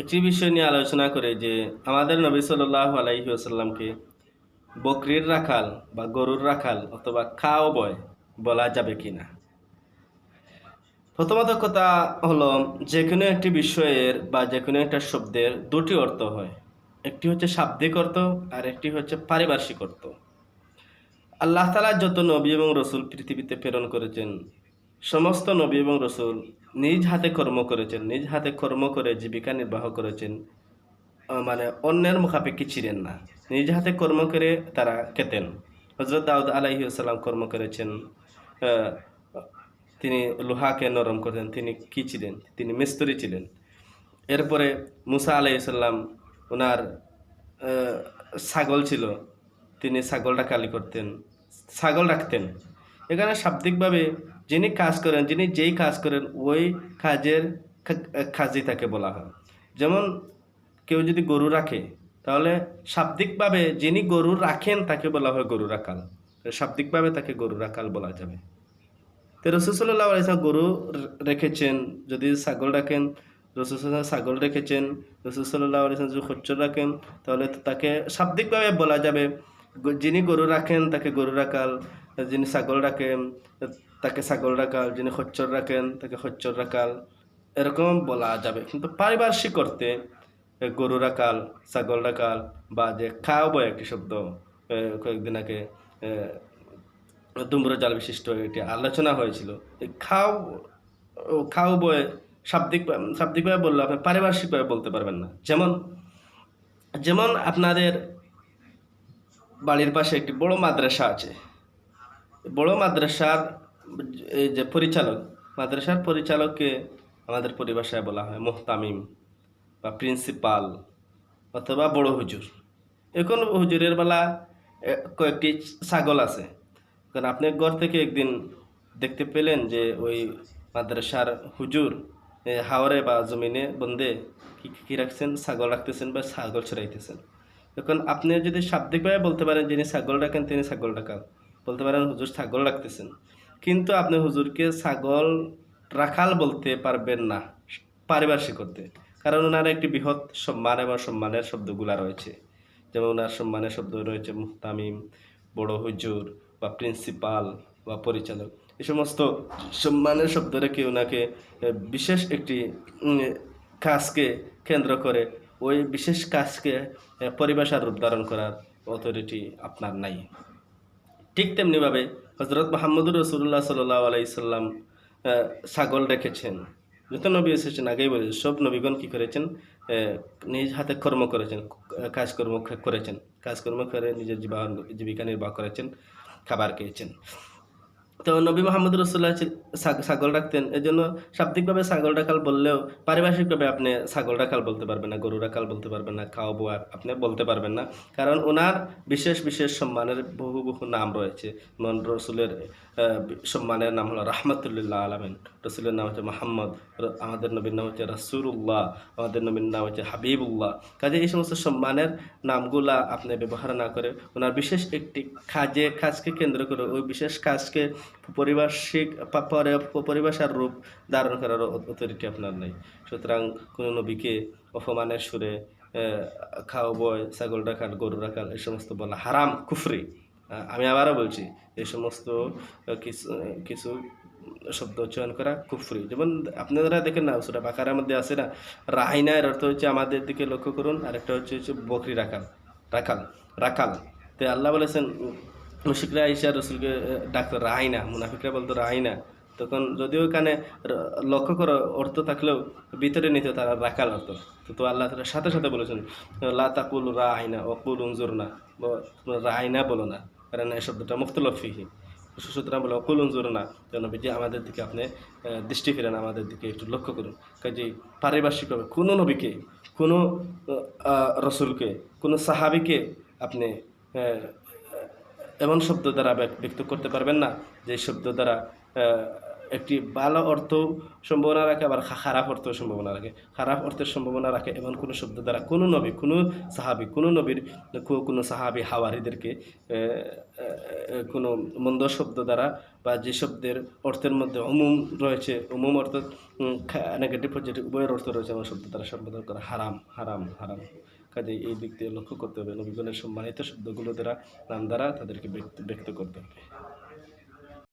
একটি বিষয় নিয়ে আলোচনা করে যে আমাদের নবী সাল্লাহ আলাইহি আসাল্লামকে বকরির রাখাল বা গরুর রাখাল অথবা খাও বয় বলা যাবে কি না প্রথমত কথা হলো যে কোনো একটি বিষয়ের বা যে কোনো একটা শব্দের দুটি অর্থ হয়। একটি হচ্ছে শাব্দিক অর্থ আর একটি হচ্ছে পারিপার্শ্বিক অর্থ। আল্লাহ তালা যত নবী এবং রসুল পৃথিবীতে প্রেরণ করেছেন, সমস্ত নবী এবং রসুল নিজ হাতে কর্ম করেছেন, নিজ হাতে কর্ম করে জীবিকা নির্বাহ করেছেন মানে অন্যের মুখাপেক্ষী ছিলেন না। নিজ হাতে কর্ম করে তারা খেতেন হজরত দাউদ আলাহি আসসালাম কর্ম করেছেন তিনি লোহাকে নরম করতেন, তিনি কি ছিলেন? তিনি মিস্ত্রি ছিলেন। এরপরে মুসা আলাইসাল্লাম ওনার ছাগল ছিল, তিনি ছাগলটা কালি করতেন, ছাগল রাখতেন। এখানে শাব্দিকভাবে যিনি কাজ করেন, যিনি যেই কাজ করেন, ওই কাজের কাজই তাকে বলা হয়। যেমন কেউ যদি গরু রাখে, তাহলে শাব্দিকভাবে যিনি গরু রাখেন তাকে বলা হয় গরু রাখাল শাব্দিকভাবে তাকে গরু রাখাল বলা যাবে। তো রসুসল্লাহ আলাইসা গরু রেখেছেন, যদি ছাগল রাখেন রসুসল্লাহ ছাগল রেখেছেন রসুসল্লাহ আলাইসা যদি খচ্চর রাখেন, তাহলে তাকে শাব্দিকভাবে বলা যাবে, যিনি গরু রাখেন তাকে গরু রাখাল যিনি ছাগল রাখেন, তাকে ছাগল রাখাল, যিনি খচ্চর রাখেন, তাকে খচ্চর রাখাল, এরকম বলা যাবে। কিন্তু পারিপার্শ্বিক করতে গরু রাখাল, ছাগল রাখাল, বা যে খাও বয় একটি শব্দ কয়েকদিন আগে দুম্র জাল বিশিষ্ট একটি আলোচনা হয়েছিল। খাও খাও বয়ে শাব্দিক, শাব্দিকভাবে বললে আপনি পারিপার্শ্বিকভাবে বলতে পারবেন না। যেমন যেমন আপনাদের বাড়ির পাশে একটি বড় মাদ্রাসা আছে বড় মাদ্রাসার যে পরিচালক, মাদ্রাসার পরিচালককে আমাদের পরিভাষায় বলা হয় মোহতামিম বা প্রিন্সিপাল অথবা বড় হুজুর। এখন হুজুরের বেলা কয়েকটি ছাগল আছে। কারণ আপনি ঘর থেকে একদিন দেখতে পেলেন যে ওই মাদ্রাসার হুজুর হাওরে বা জমিনে বন্দে কী কী রাখছেন? ছাগল রাখতেছেন বা ছাগল ছড়াইতেছেন। এখন আপনি যদি শাব্দিকভাবে বলতে পারেন যিনি ছাগল রাখেন তিনি ছাগল রাখাল বলতে পারেন হুজুর ছাগল রাখতেছেন। কিন্তু আপনি হুজুরকে ছাগল রাখাল বলতে পারবেন না পারিপার্শ্বিক করতে। কারণ ওনার একটি বৃহৎ সম্মান এবং সম্মানের শব্দগুলা রয়েছে। যেমন ওনার সম্মানের শব্দ রয়েছে মুহতামিম বড় হুজুর বা প্রিন্সিপাল বা পরিচালক। এই সমস্ত সম্মানের শব্দ রেখে ওনাকে বিশেষ একটি কাজকে কেন্দ্র করে ওই বিশেষ কাজকে এ, পরিভাষার রূপ ধারণ করার অথরিটি আপনার নাই। ঠিক তেমনিভাবে হজরত মাহমুদুর রসুল্লাহ সাল্লাহ আলাইসাল্লাম ছাগল রেখেছেন। যত নবী এসেছেন, আগেই বলেছেন, সব নবীগণ কী করেছেন? নিজ হাতে কর্ম করেছেন, কাজকর্ম করেছেন, কাজকর্ম করে নিজের জীবন, জীবিকা নির্বাহ করেছেন, খাবার খেয়েছেন। তো নবী মোহাম্মদ রসুল্লাহ ছাগল রাখতেন। এই জন্য শাব্দিকভাবে ছাগল রাখাল বললেও পারিভাষিকভাবে আপনি ছাগল রাখাল বলতে পারবেন না গরু রাখাল বলতে পারবেন না, খাওয়া বোয়ার আপনি বলতে পারবেন না। কারণ ওনার বিশেষ বিশেষ সম্মানের বহু বহু নাম রয়েছে। যেমন রসুলের সম্মানের নাম হলো রাহমাতুল্লাহ আলমিন। রসুলের নাম হচ্ছে মোহাম্মদ। আমাদের নবীর নাম হচ্ছে রাসুল্লাহ আমাদের নবীর নাম হচ্ছে হাবিবুল্লাহ। কাজে এই সমস্ত সম্মানের নামগুলা আপনি ব্যবহার না করে ওনার বিশেষ একটি কাজে, কাজকে কেন্দ্র করে ওই বিশেষ কাজকে পরিভাষিক পা- পরে- পরিভাষার রূপ ধারণ করার অথরিটি আপনার নেই। সুতরাং কোনো নবীকে অপমানের সুরে খাও বয়, ছাগল রাখাল গরু রাখাল এই সমস্ত বলা হারাম, কুফরি। আমি আবারও বলছি, এই সমস্ত কিছু কিছু শব্দ উচ্চারণ করা কুফরি। যেমন আপনারা দেখেন না সেটা বাকারের মধ্যে আছে না রাহিনা এর অর্থ হচ্ছে আমাদের দিকে লক্ষ্য করুন, আরেকটা হচ্ছে হচ্ছে বকরি রাখাল রাখাল রাখাল। তো আল্লাহ বলেছেন মুশিকরা ঈশা রসুলকে ডাকতো রাহিনা মুনাফিকরা বলতো রাহিনা তখন যদিও এখানে লক্ষ্য করো অর্থ থাকলেও ভিতরে নিত, তারা রাখাল অর্থ তো তো আল্লাহ তাআলা সাথে সাথে বলেছেন, লা তাকুল রাহিনা অকুল উনজুরনা রাহিনা বলো না, কারণ এই শব্দটা মুখতলফিহি সুতরাং বলে অকুল উনজুরনা যেন যে আমাদের দিকে আপনি দৃষ্টি ফেরেন, আমাদের দিকে একটু লক্ষ্য করুন। কাজে পারিপার্শ্বিকভাবে কোনো নবীকে, কোনো রসুলকে, কোনো সাহাবিকে আপনি এমন শব্দ দ্বারা ব্যক্ত করতে পারবেন না, যে শব্দ দ্বারা একটি ভালো অর্থ সম্ভাবনা রাখে, আবার খারাপ অর্থ সম্ভাবনা রাখে। খারাপ অর্থের সম্ভাবনা রাখে এমন কোনো শব্দ দ্বারা কোনো নবী, কোনো সাহাবি, কোনো নবীর কোনো সাহাবি, হাওয়ারিদেরকে কোনো মন্দ শব্দ দ্বারা বা যে শব্দের অর্থের মধ্যে অমুম রয়েছে, অমুম অর্থ নেগেটিভ পজিটিভ উভয়ের অর্থ রয়েছে, এমন শব্দ দ্বারা সম্বোধন করা হারাম হারাম হারাম। কাজে এই দিক দিয়ে লক্ষ্য করতে হবে। নবীগণের সম্মানিত শব্দগুলো দ্বারা নাম দ্বারা তাদেরকে ব্যক্ত ব্যক্ত করতে হবে।